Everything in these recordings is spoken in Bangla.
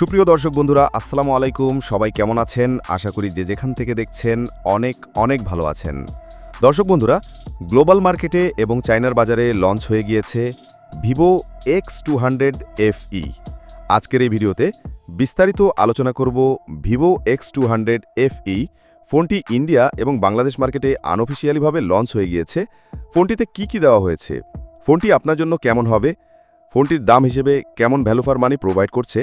সুপ্রিয় দর্শক বন্ধুরা, আসসালামু আলাইকুম। সবাই কেমন আছেন? আশা করি যে যেখান থেকে দেখছেন অনেক অনেক ভালো আছেন। দর্শক বন্ধুরা, গ্লোবাল মার্কেটে এবং চায়নার বাজারে লঞ্চ হয়ে গিয়েছে Vivo X two hundred FE আজকের এই ভিডিওতে বিস্তারিত আলোচনা করব Vivo X two hundred FE ফোনটি ইন্ডিয়া এবং বাংলাদেশ মার্কেটে আনঅফিসিয়ালিভাবে লঞ্চ হয়ে গিয়েছে। ফোনটিতে কি কি দেওয়া হয়েছে? ফোনটি আপনার জন্য কেমন হবে? ফোনটির দাম হিসেবে কেমন ভ্যালু ফর মানি প্রোভাইড করছে?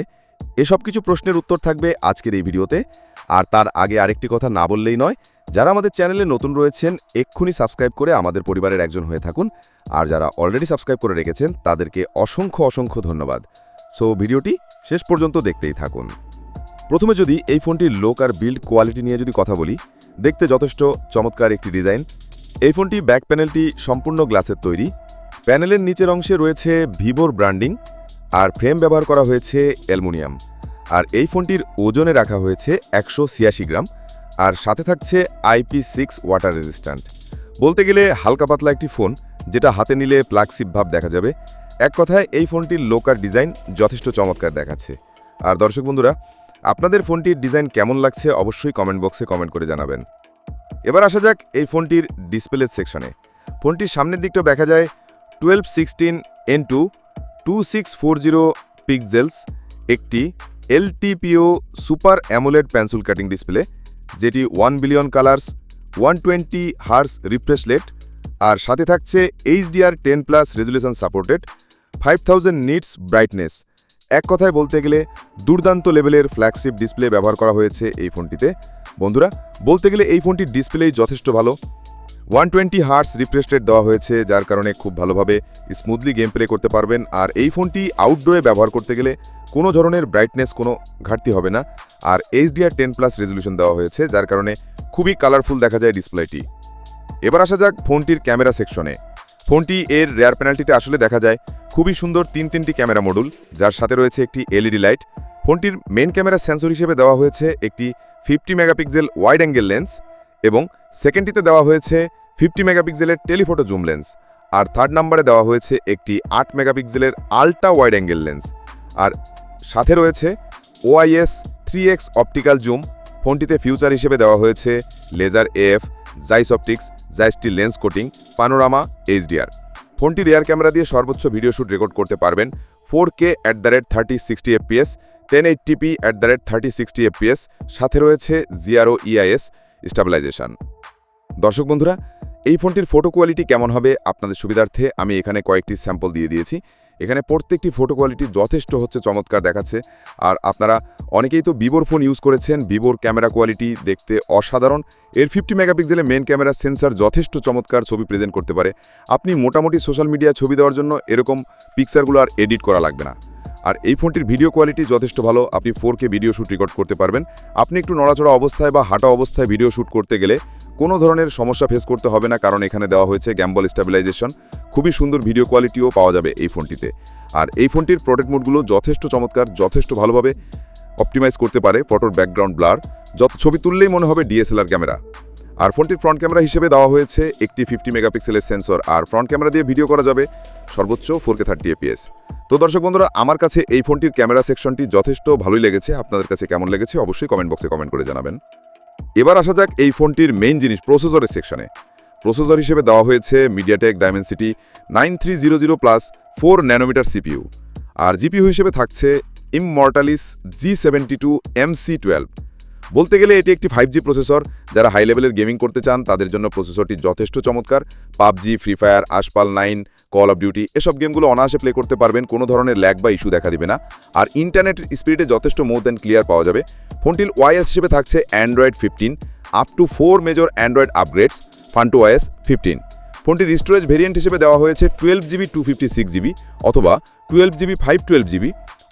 এসব কিছু প্রশ্নের উত্তর থাকবে আজকের এই ভিডিওতে। আর তার আগে আরেকটি কথা না বললেই নয়, যারা আমাদের চ্যানেলে নতুন রয়েছেন, এক্ষুনি সাবস্ক্রাইব করে আমাদের পরিবারের একজন হয়ে থাকুন। আর যারা অলরেডি সাবস্ক্রাইব করে রেখেছেন, তাদেরকে অসংখ্য অসংখ্য ধন্যবাদ। সো, ভিডিওটি শেষ পর্যন্ত দেখতেই থাকুন। প্রথমে যদি এই ফোনটির লোক আর বিল্ড কোয়ালিটি নিয়ে যদি কথা বলি, দেখতে যথেষ্ট চমৎকার একটি ডিজাইন। এই ফোনটি ব্যাক প্যানেলটি সম্পূর্ণ গ্লাসের তৈরি। প্যানেলের নিচের অংশে রয়েছে ভিভোর ব্র্যান্ডিং। আর ফ্রেম ব্যবহার করা হয়েছে অ্যালুমিনিয়াম। আর এই ফোনটির ওজনে রাখা হয়েছে একশো ছিয়াশি গ্রাম। আর সাথে থাকছে আইপি সিক্স ওয়াটার রেজিস্ট্যান্ট। বলতে গেলে হালকা পাতলা একটি ফোন, যেটা হাতে নিলে প্লাক্সিপ ভাব দেখা যাবে। এক কথায়, এই ফোনটির লোকার ডিজাইন যথেষ্ট চমৎকার দেখাচ্ছে। আর দর্শক বন্ধুরা, আপনাদের ফোনটির ডিজাইন কেমন লাগছে অবশ্যই কমেন্ট বক্সে কমেন্ট করে জানাবেন। এবার আসা যাক এই ফোনটির ডিসপ্লে সেকশনে। ফোনটির সামনের দিকটা দেখা যায় twelve sixteen N two two six four zero pixels একটি LTPO super AMOLED pencil cutting display যেটি one billion colours one twenty hertz refresh rate আর সাথে থাকছে HDR ten plus resolution supported five thousand nits brightness এক কথায় বলতে গেলে, দুর্দান্ত লেভেলের ফ্ল্যাগশিপ ডিসপ্লে ব্যবহার করা হয়েছে এই ফোনটিতে। বন্ধুরা, বলতে গেলে এই ফোনটির ডিসপ্লেই যথেষ্ট ভালো। One twenty hertz refresh rate দেওয়া হয়েছে, যার কারণে খুব ভালোভাবে স্মুথলি গেম প্লে করতে পারবেন। আর এই ফোনটি আউটডোরে ব্যবহার করতে গেলে কোনো ধরনের ব্রাইটনেস কোনো ঘাটতি হবে না। আর এইচডিআর টেন প্লাস রেজলিউশন দেওয়া হয়েছে, যার কারণে খুবই কালারফুল দেখা যায় ডিসপ্লেটি এবার আসা যাক ফোনটির ক্যামেরা সেকশনে ফোনটি এর রেয়ার প্যানেলটিতে আসলে দেখা যায় খুবই সুন্দর তিন তিনটি ক্যামেরা মডুল যার সাথে রয়েছে একটি এলইডি লাইট ফোনটির মেন ক্যামেরা সেন্সর হিসেবে দেওয়া হয়েছে একটি fifty megapixel wide angle lens এবং সেকেন্ডটিতে দেওয়া হয়েছে ফিফটি মেগাপিক্সেলের টেলিফোটো জুম লেন্স। আর থার্ড নাম্বারে দেওয়া হয়েছে একটি আট মেগাপিক্সেলের আল্ট্রা ওয়াইড অ্যাঙ্গেল লেন্স। আর সাথে রয়েছে OIS three X optical zoom. ফোনটিতে ফিউচার হিসেবে দেওয়া হয়েছে laser AF, Zeiss optics জাইসটি lens coating, panorama, HDR. ফোনটি রেয়ার ক্যামেরা দিয়ে সর্বোচ্চ ভিডিও শ্যুট রেকর্ড করতে পারবেন four K at the rate thirty sixty FPS, ten eighty P at the rate thirty sixty FPS. সাথে রয়েছে জিআরও ইআইএস স্টাবিলাইজেশন। দর্শক বন্ধুরা এই ফোনটির ফটো কোয়ালিটি কেমন হবে আপনাদের সুবিধার্থে আমি এখানে কয়েকটি স্যাম্পল দিয়ে দিয়েছি। এখানে প্রত্যেকটি ফটো কোয়ালিটি যথেষ্ট হচ্ছে, চমৎকার দেখাচ্ছে। আর আপনারা অনেকেই তো ভিভোর ফোন ইউজ করেছেন ভিভোর ক্যামেরা কোয়ালিটি দেখতে অসাধারণ। এর ফিফটি মেগাপিক্সেলের মেন ক্যামেরা সেন্সার যথেষ্ট চমৎকার ছবি প্রেজেন্ট করতে পারে। আপনি মোটামুটি সোশ্যাল মিডিয়া ছবি দেওয়ার জন্য এরকম পিকচারগুলো আর এডিট করা লাগবে না। আর এই ফোনটির ভিডিও কোয়ালিটি যথেষ্ট ভালো, আপনি ফোর ভিডিও শ্যুট রেকর্ড করতে পারবেন। আপনি একটু নড়াচড়া অবস্থায় বা হাঁটা অবস্থায় ভিডিও শ্যুট করতে গেলে কোনো ধরনের সমস্যা ফেস করতে হবে না, কারণ এখানে দেওয়া হয়েছে গ্যাম্বল স্টেবিলাইজেশন খুবই সুন্দর ভিডিও কোয়ালিটিও পাওয়া যাবে এই ফোনটিতে। আর এই ফোনটির প্রোটেক্ট মোডগুলো যথেষ্ট চমৎকার, যথেষ্ট ভালোভাবে অপটিমাইজ করতে পারে ফটোর ব্যাকগ্রাউন্ড ব্লার যত ছবি তুললেই মনে হবে ডিএসএলআর ক্যামেরা আর ফোনটির ফ্রন্ট ক্যামেরা হিসেবে দেওয়া হয়েছে একটি ফিফটি মেগাপিক্সেলের সেন্সর আর ফ্রন্ট ক্যামেরা দিয়ে ভিডিও করা যাবে সর্বোচ্চ ফোর কে থার্টি এপিএস তো দর্শক বন্ধুরা, আমার কাছে এই ফোনটির ক্যামেরা সেকশনটি যথেষ্ট ভালোই লেগেছে। আপনাদের কাছে কেমন লেগেছে অবশ্যই কমেন্ট বক্সে কমেন্ট করে জানাবেন। এবার আসা যাক এই ফোনটির মেইন জিনিস প্রসেসরের সেকশনে প্রসেসর হিসেবে দেওয়া হয়েছে MediaTek Dimensity nine three zero zero plus four nanometer CPU আর জিপিইউ হিসেবে থাকছে Immortalis G seventy two MC twelve বলতে গেলে এটি একটি ফাইভ জি প্রসেসর যারা হাই লেভেলের গেমিং করতে চান, তাদের জন্য প্রসেসরটি যথেষ্ট চমৎকার। PUBG free fire Asphalt nine call of duty এসব গেমগুলো অনায়াসে প্লে করতে পারবেন, কোনো ধরনের ল্যাগ বা ইস্যু দেখা দিবে না। আর ইন্টারনেট স্পিডে যথেষ্ট মোর দেন ক্লিয়ার পাওয়া যাবে। ফোনটির ওয়াইএস হিসেবে থাকছে Android fifteen up to four major Android upgrades Funtouch OS fifteen ফোনটির স্টোরেজ ভেরিয়েন্ট হিসেবে দেওয়া হয়েছে twelve GB two fifty six GB অথবা twelve GB five twelve GB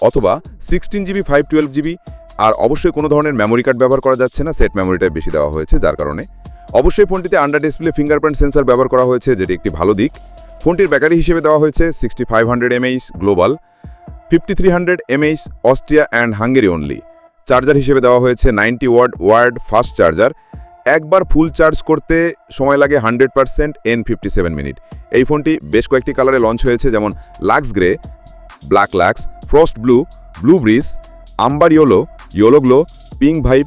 অথবা sixteen GB five twelve GB আর অবশ্যই কোনো ধরনের মেমোরি কার্ড ব্যবহার করা যাচ্ছে না সেট মেমোরিটাই বেশি দেওয়া হয়েছে যার কারণে। অবশ্যই ফোনটিতে আন্ডার ডিসপ্লে ফিঙ্গারপ্রিন্ট সেন্সর ব্যবহার করা হয়েছে, যেটি একটি ভালো দিক। ফোনটির ব্যাটারি হিসেবে দেওয়া হয়েছে sixty five hundred MH global fifty three hundred MH Austria and Hungary only charger হিসেবে দেওয়া হয়েছে ninety watt watt fast charger একবার ফুল চার্জ করতে সময় লাগে hundred percent in fifty seven minute এই ফোনটি বেশ কয়েকটি কালারে লঞ্চ হয়েছে, যেমন Lux grey black Lux frost blue blue breeze amber yellow yellow glow pink vibe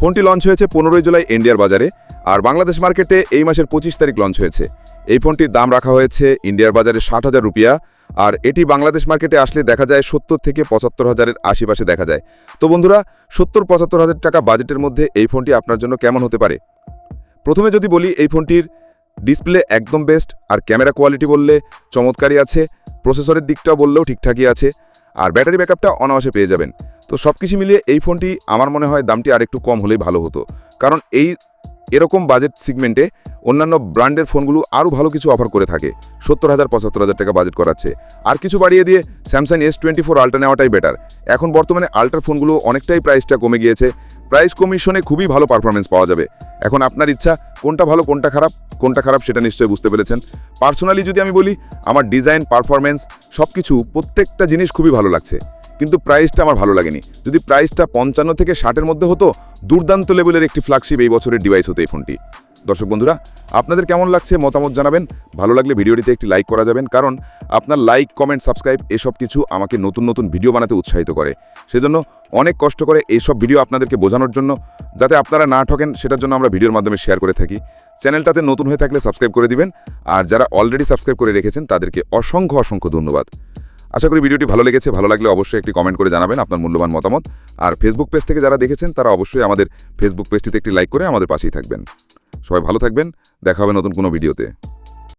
ফোনটি লঞ্চ হয়েছে পনেরোই জুলাই ইন্ডিয়ার বাজারে। আর বাংলাদেশ মার্কেটে এই মাসের পঁচিশ তারিখ লঞ্চ হয়েছে। এই ফোনটির দাম রাখা হয়েছে ইন্ডিয়ার বাজারে ষাট হাজার রুপিয়া, আর এটি বাংলাদেশ মার্কেটে আসলে দেখা যায় সত্তর থেকে পঁচাত্তর হাজারের আশেপাশে দেখা যায়। তো বন্ধুরা, সত্তর পঁচাত্তর হাজার টাকা বাজেটের মধ্যে এই ফোনটি আপনার জন্য কেমন হতে পারে? প্রথমে যদি বলি, এই ফোনটির ডিসপ্লে একদম বেস্ট, আর ক্যামেরা কোয়ালিটি বললে চমৎকারই আছে, প্রসেসরের দিকটা বললেও ঠিকঠাকই আছে, আর ব্যাটারি ব্যাকআপটা অনায়াসে পেয়ে যাবেন। তো সব কিছু মিলিয়ে এই ফোনটি আমার মনে হয় দামটি আরেকটু কম হলেই ভালো হতো, কারণ এই এরকম বাজেট সিগমেন্টে অন্যান্য ব্র্যান্ডের ফোনগুলো আরও ভালো কিছু অফার করে থাকে। সত্তর হাজার, পঁচাত্তর হাজার টাকা বাজেট করাচ্ছে। আর কিছু বাড়িয়ে দিয়ে Samsung S twenty four ultra নেওয়াটাই বেটার এখন বর্তমানে আল্ট্রার ফোনগুলো অনেকটাই প্রাইসটা কমে গিয়েছে। প্রাইস কমিশনে খুবই ভালো পারফরমেন্স পাওয়া যাবে। এখন আপনার ইচ্ছা কোনটা ভালো, কোনটা খারাপ কোনটা খারাপ সেটা নিশ্চয়ই বুঝতে পেরেছেন। পার্সোনালি যদি আমি বলি, আমার ডিজাইন পারফরমেন্স সব কিছু প্রত্যেকটা জিনিস খুবই ভালো লাগছে। কিন্তু প্রাইসটা আমার ভালো লাগেনি। যদি প্রাইসটা পঞ্চান্ন থেকে ষাটের মধ্যে হতো, দুর্দান্ত লেভেলের একটি ফ্ল্যাগশিপ এই বছরের ডিভাইস হতো এই ফোনটি। দর্শক বন্ধুরা, আপনাদের কেমন লাগছে মতামত জানাবেন। ভালো লাগলে ভিডিওটিতে একটি লাইক করা যাবেন, কারণ আপনার লাইক কমেন্ট সাবস্ক্রাইব এসব কিছু আমাকে নতুন নতুন ভিডিও বানাতে উৎসাহিত করে। সেজন্য অনেক কষ্ট করে এইসব ভিডিও আপনাদেরকে বোঝানোর জন্য, যাতে আপনারা না ঠকেন, সেটার জন্য আমরা ভিডিওর মাধ্যমে শেয়ার করে থাকি। চ্যানেলটাতে নতুন হয়ে থাকলে সাবস্ক্রাইব করে দিবেন, আর যারা অলরেডি সাবস্ক্রাইব করে রেখেছেন, তাদেরকে অসংখ্য অসংখ্য ধন্যবাদ। আশা করি ভিডিওটি ভালো লেগেছে, ভালো লাগলে অবশ্যই একটি কমেন্ট করে জানাবেন আপনার মূল্যবান মতামত। আর ফেসবুক পেজ থেকে যারা দেখেছেন, তারা অবশ্যই আমাদের ফেসবুক পেজটিতে একটি লাইক করে আমাদের পাশেই থাকবেন। সবাই ভালো থাকবেন, দেখা হবে নতুন কোনো ভিডিওতে